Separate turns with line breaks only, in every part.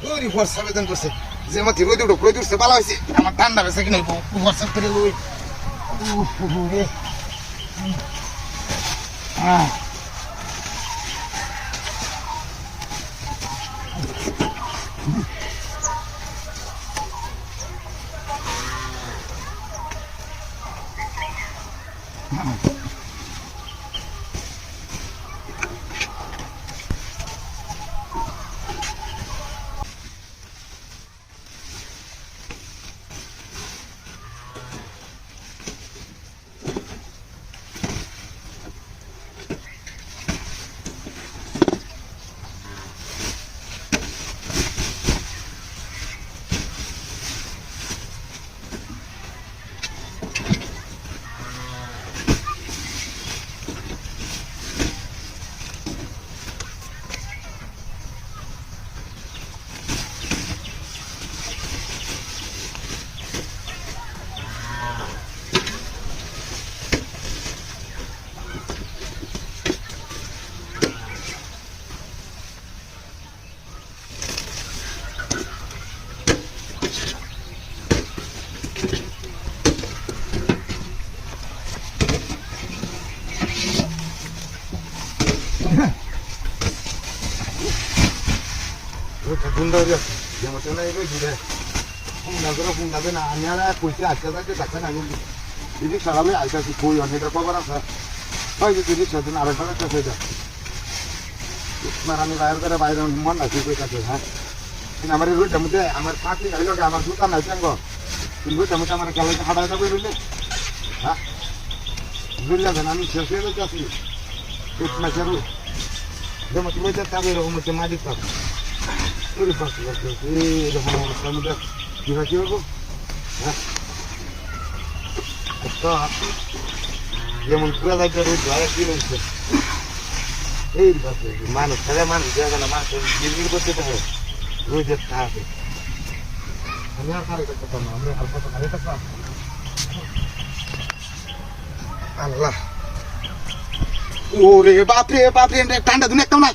ওরে হোয়াটসঅ্যাপ বেতন করছে যে মাটি রোদ উঠো রোদ উঠছে ভালো হয়েছে আমার ঠান্ডা বেছে কিনা হোয়াটসঅ্যাপ করে লই উফ, রে আহ ওটা যাবে না আমি আর কইতে আজকে যাচ্ছে ডাক্তার না কিন্তু দিদি সকালে আইতাছি কই অনেকটা খবর আছে হয় যে দিদি সেদিন আরেক বার একটা হয়ে যায় আমি বাইরে করে বাইরে মন আছে কই কাছে হ্যাঁ কিন্তু আমার রুইটার মধ্যে আমার পাখি আইল আমার জুতা নাই কেন কিন্তু রুইটার মধ্যে আমার কালাইতে হাঁটাই যাবে বুঝলে হ্যাঁ বুঝলে আমি শেষ হয়ে যাচ্ছি মাসের যেমন তুমি যাবে এরকম হচ্ছে মাটি পাবো Udah pasti pasti. Ini udah mau kamu udah gimana sih aku? Hah? Kata যেমন পুরা লাগবে রোজ ধরে কি লাগছে এই বাসে মানুষ তাহলে মানুষ দেখা না মানুষ বিল করতে পারে রোজের থাকে আমি আর খালি করতে না আমরা তো খালি থাকতাম আল্লাহ ওরে বাপরে বাপরে, ঠান্ডা দুনিয়া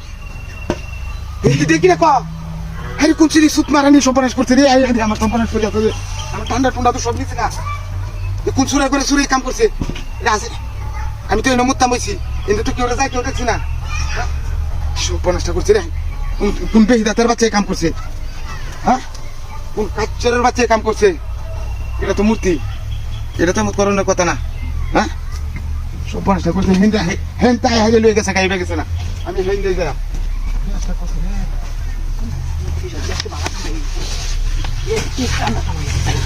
এই দেখি না ক আরে কোন সিরি সুত মারানি সর্বনাশ করছে রে? আমার সর্বনাশ করে যাচ্ছে আমার ঠান্ডা ঠান্ডা তো সব নিচ্ছে না। কোন সুরা করে সুরে কাম করছে। এটা আছে আমি তো এনে মুত্তাম হইছি। কিন্তু তো কেউ যায়, কেউ দেখছি না। হ্যাঁ? সর্বনাশটা করছে রে। কোন- বেহিদাতের বাচ্চা কাম করছে। হ্যাঁ? কোন কাচ্চরের বাচ্চা কাম করছে। এটা তো মূর্তি। এটা তো করণের কথা না। হ্যাঁ? সর্বনাশটা করছে হিন্দা হেন তাই হাজে লয়ে গেছে, গাইবে গেছে না। আমি হেন দিয়ে গেলাম করছে রে